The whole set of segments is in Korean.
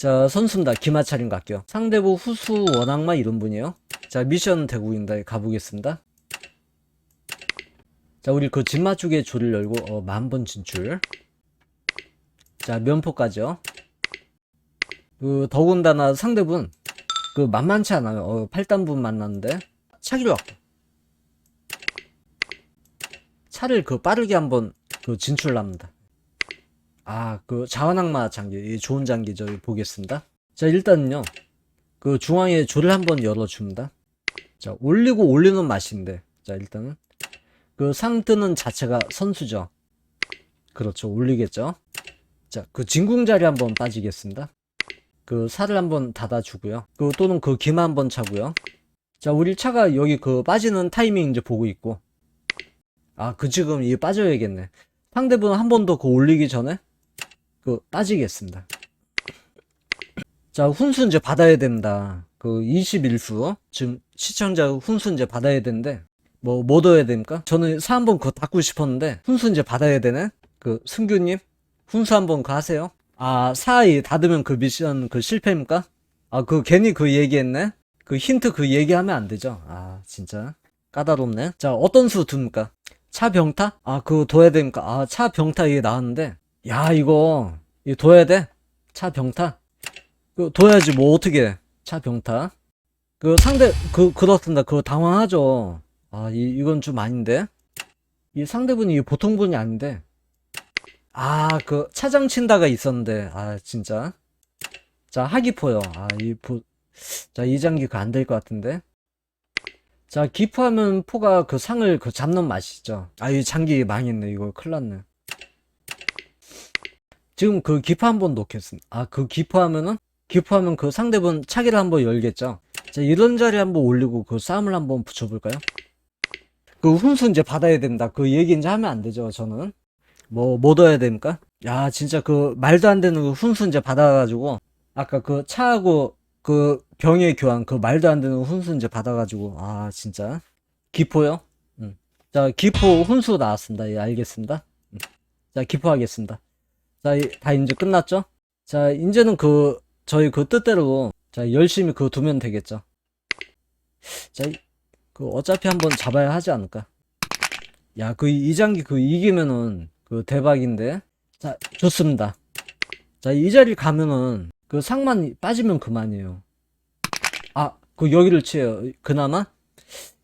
자, 선수입니다. 기마차림 갈게요. 상대부 후수 원악마 이런 분이에요. 자, 미션 대국입니다. 가보겠습니다. 자, 우리 그 진마 쪽에 조를 열고, 어, 만번 진출. 자, 면포까지요. 그, 더군다나 상대분, 그, 만만치 않아요. 어, 8단분 만났는데, 차기로 왔고. 차를 그 빠르게 한번 그 진출합니다. 아, 그 자원악마 장기, 이 좋은 장기 저 보겠습니다. 자, 일단은요. 그 중앙에 줄을 한번 열어줍니다. 자, 올리고 올리는 맛인데. 자, 일단은 그 상 뜨는 자체가 선수죠. 그렇죠. 올리겠죠. 자, 그 진궁 자리 한번 빠지겠습니다. 그 살을 한번 닫아주고요. 그 또는 그 기마 한번 차고요. 자, 우리 차가 여기 그 빠지는 타이밍 이제 보고 있고. 아, 그 지금 이게 빠져야겠네. 상대분 한 번 더 그 올리기 전에 그 빠지겠습니다. 자, 훈수 이제 받아야 됩니다. 그 21수 지금 시청자 훈수 이제 받아야 되는데 뭐 뭐 넣어야 됩니까? 저는 사 한번 그거 닫고 싶었는데 훈수 이제 받아야 되네. 그 승규님 훈수 한번 그 하세요. 아, 사이 닫으면 그 미션 그 실패입니까? 아, 그 괜히 그 얘기했네. 그 힌트 그 얘기하면 안 되죠. 아, 진짜 까다롭네. 자, 어떤 수 둡니까? 차 병타? 아, 그거 둬야 됩니까? 아, 차 병타 이게 나왔는데. 야, 이거, 이거 둬야 돼? 차 병타? 그, 둬야지, 뭐, 어떻게 해. 차 병타? 그 상대, 그, 그렇습니다. 그거 당황하죠. 아, 이, 이건 좀 아닌데? 이 상대분이 보통 분이 아닌데. 아, 그, 차장 친다가 있었는데. 아, 진짜. 자, 하기포요. 아, 이, 보, 자, 이 장기 그 안 될 것 같은데. 자, 기포하면 포가 그 상을 그 잡는 맛이죠. 아, 이 장기 망했네. 이거 큰일 났네. 지금 그 기포 한 번 놓겠습니다. 아, 그 기포하면은, 기포하면 그 상대분 차기를 한번 열겠죠. 자, 이런 자리 한번 올리고 그 싸움을 한번 붙여볼까요? 그 훈수 이제 받아야 된다. 그 얘기 이제 하면 안 되죠, 저는. 뭐, 뭐 넣어야 됩니까? 야, 진짜 그 말도 안 되는 그 훈수 이제 받아가지고, 아까 그 차하고 그 병의 교환 그 말도 안 되는 훈수 이제 받아가지고 아 진짜 기포요? 음. 자 기포 훈수 나왔습니다. 예 알겠습니다. 음. 자 기포하겠습니다. 자 다 이제 끝났죠? 자 이제는 그 저희 그 뜻대로 자 열심히 그 두면 되겠죠. 자 그 어차피 한번 잡아야 하지 않을까? 야 그 이장기 그 이기면은 그 대박인데 자 좋습니다. 자 이 자리 가면은 그 상만 빠지면 그만이에요. 아, 그 여기를 치요. 그나마?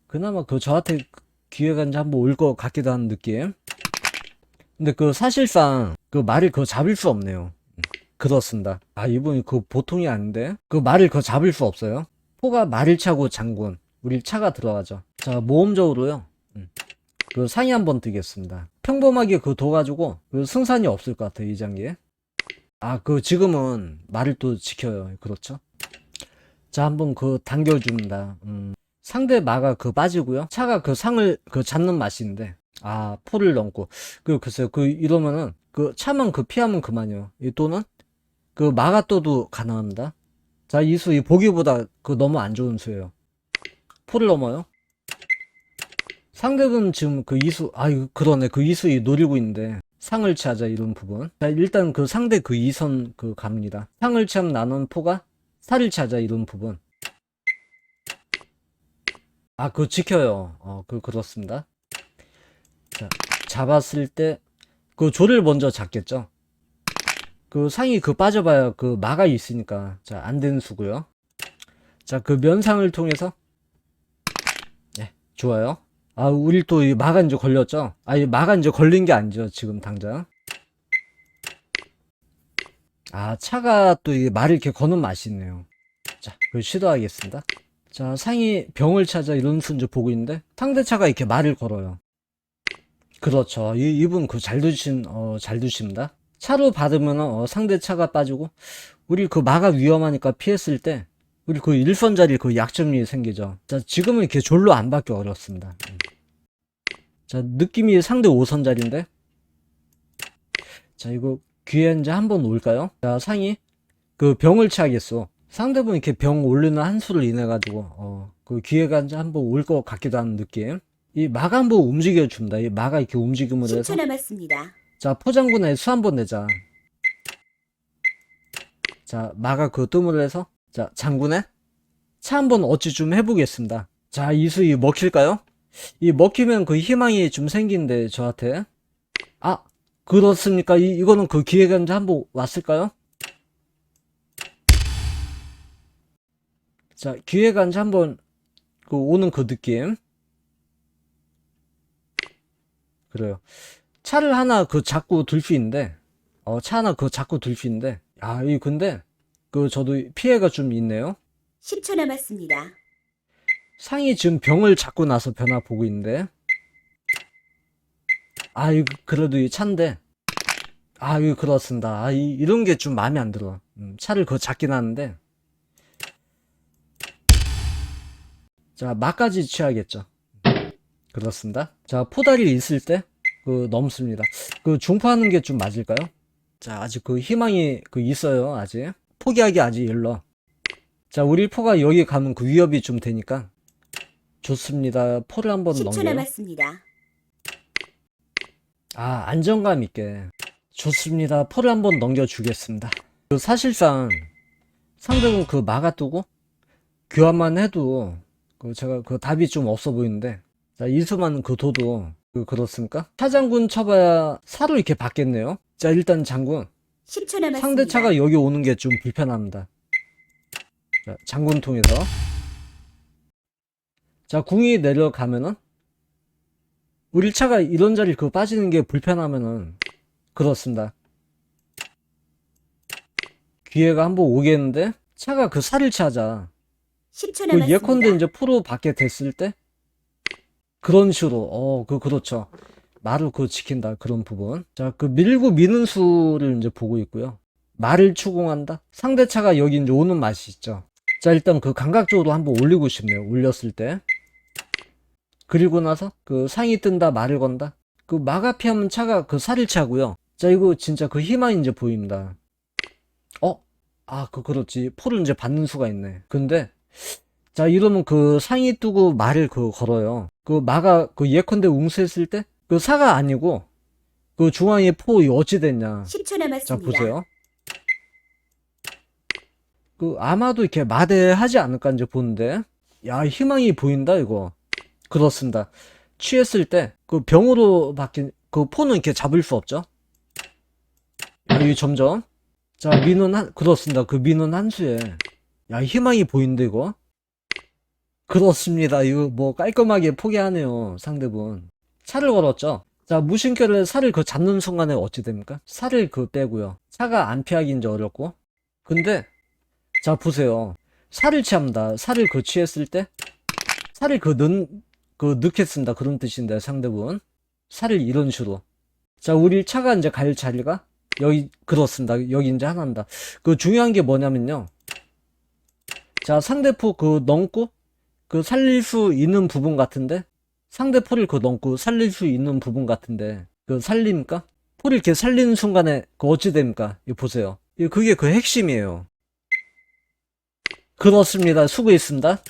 그나마 그 저한테 기회가 이제 한번 올 것 같기도 한 느낌. 근데 그 사실상 그 말을 그 잡을 수 없네요. 그렇습니다. 아, 이분이 그 보통이 아닌데? 그 말을 그 잡을 수 없어요. 포가 말을 차고 장군. 우리 차가 들어가죠. 자, 모험적으로요. 음. 그 상위 한번 뜨겠습니다. 평범하게 그 둬가지고 그 승산이 없을 것 같아요, 이 장기에. 아, 그 지금은 말을 또 지켜요. 그렇죠? 자, 한번 그 당겨줍니다. 음, 상대 마가 그 빠지고요. 차가 그 상을 그 잡는 맛인데, 아, 포를 넘고. 그, 글쎄요. 그, 이러면은, 그 차만 그 피하면 그만이요. 이 또는, 그 마가 떠도 가능합니다. 자, 이 수, 이 보기보다 그 너무 안 좋은 수예요. 포를 넘어요. 상대분 지금 그 이수, 아, 이거 그러네. 그 이수 이 노리고 있는데, 상을 취하자 이런 부분. 자, 일단 그 상대 그 이선 그 갑니다. 상을 취하면 나눈 포가 살을 취하자 이런 부분. 아, 그거 지켜요. 어, 그 그렇습니다. 자, 잡았을 때 그 조를 먼저 잡겠죠. 그 상이 그 빠져봐야 그 마가 있으니까 자, 안 되는 수고요. 자, 그 면상을 통해서 네, 좋아요. 아, 우리 또 이 마가 이제 걸렸죠? 아, 이 마가 이제 걸린 게 아니죠, 지금 당장. 아, 차가 또 이 말을 이렇게 거는 맛이 있네요. 자, 그 시도하겠습니다. 자, 상이 병을 찾아 이런 순서 보고 있는데, 상대차가 이렇게 말을 걸어요. 그렇죠. 이, 이분 그 잘 두신, 어, 잘 두십니다. 차로 받으면, 어, 상대 차가 빠지고, 우리 그 마가 위험하니까 피했을 때, 우리 그 일선 자리 그 약점이 생기죠. 자, 지금은 이렇게 졸로 안 받기 어렵습니다. 음. 자, 느낌이 상대 5선 자리인데. 자, 이거 귀에 이제 한번 올까요? 자, 상이 그 병을 취하겠어. 상대분 이렇게 병 올리는 한 수를 인해 가지고 어, 그 기회가 이제 한번 올 것 같기도 하는 느낌. 이 마가 한번 움직여 줍니다. 이 마가 이렇게 움직임을 해서 10초 남았습니다. 자, 포장군에 수 한번 내자. 자, 마가 그 뜸을 해서, 자, 장군에 차 한번 어찌 좀 해보겠습니다. 자, 이수 이 먹힐까요? 이 먹히면 그 희망이 좀 생긴데, 저한테. 아, 그렇습니까? 이, 이거는 그 기회가 이제 한번 왔을까요? 자, 기회가 이제 한번 그 오는 그 느낌. 그래요. 차를 하나 그 자꾸 있는데, 어, 차 하나 그 자꾸 있는데, 아, 이 근데 그 저도 피해가 좀 있네요. 10초 남았습니다. 상이 지금 병을 잡고 나서 변화 보고 있는데, 아, 이거 그래도 이 차인데, 아, 이거 그렇습니다. 아, 이, 이런 게 좀 마음에 안 들어. 음, 차를 그 잡긴 하는데, 자, 막까지 취하겠죠. 그렇습니다. 자, 포다리 있을 때, 그, 넘습니다. 그, 중파하는 게 좀 맞을까요? 자, 아직 그 희망이 그 있어요, 아직. 포기하기 아직 일러. 자, 우리 포가 여기 가면 그 위협이 좀 되니까. 좋습니다. 포를 한번 10초 넘겨요. 남았습니다. 아, 안정감 있게. 좋습니다. 포를 한번 넘겨주겠습니다. 그 사실상 상대는 그 막아두고 교환만 해도 그 제가 그 답이 좀 없어 보이는데 자, 이수만 그 도도 그 그렇습니까? 차장군 쳐봐야 사로 이렇게 받겠네요. 자, 일단 장군 10초 남았습니다. 상대 차가 여기 오는 게 좀 불편합니다. 자, 장군 통해서 자, 궁이 내려가면은 우리 차가 이런 자리 그 빠지는 게 불편하면은 그렇습니다. 기회가 한번 오겠는데 차가 그 살을 차자. 10초 그 남았습니다. 예컨대 이제 프로 받게 됐을 때 그런 식으로 어 그 그렇죠. 말을 그 지킨다 그런 부분. 자, 그 밀고 미는 수를 이제 보고 있고요. 말을 추궁한다. 상대차가 여기 이제 오는 맛이 있죠. 자, 일단 그 감각적으로 한번 올리고 싶네요. 올렸을 때. 그리고 나서 그 상이 뜬다 말을 건다. 그 마가 피하면 차가 그 살을 차고요. 자, 이거 진짜 그 희망이 이제 보입니다. 어? 아, 그 그렇지. 포를 이제 받는 수가 있네. 근데 자, 이러면 그 상이 뜨고 말을 그 걸어요. 그 마가 그 예컨대 웅수했을 때 그 사가 아니고 그 중앙에 포 어찌 됐냐. 10초 자, 남았습니다. 보세요. 그 아마도 이렇게 마대하지 않을까 이제 보는데 야, 희망이 보인다 이거. 그렇습니다. 취했을 때 그 병으로 바뀐 그 포는 이렇게 잡을 수 없죠. 야, 이 점점 자, 민은 한 그렇습니다. 그 민은 한 수에 야, 희망이 보인다 이거. 그렇습니다. 이거 뭐 깔끔하게 포기하네요. 상대분. 차를 걸었죠. 자, 무심결에 살을 그 잡는 순간에 어찌 됩니까? 살을 그 빼고요. 차가 안 피하기 이제 어렵고. 근데, 자, 보세요. 살을 취합니다. 살을 그 취했을 때, 살을 그 넣, 그 넣겠습니다. 그런 뜻인데, 상대분. 살을 이런 식으로. 자, 우리 차가 이제 갈 자리가, 여기, 그렇습니다. 여기 이제 하나입니다. 그 중요한 게 뭐냐면요. 자, 상대포 그 넘고, 그 살릴 수 있는 부분 같은데, 상대 포를 그 넘고 살릴 수 있는 부분 같은데 그 살립니까? 포를 이렇게 살리는 순간에 그 어찌 됩니까? 이거 보세요. 그게 그 핵심이에요. 그렇습니다. 수고했습니다.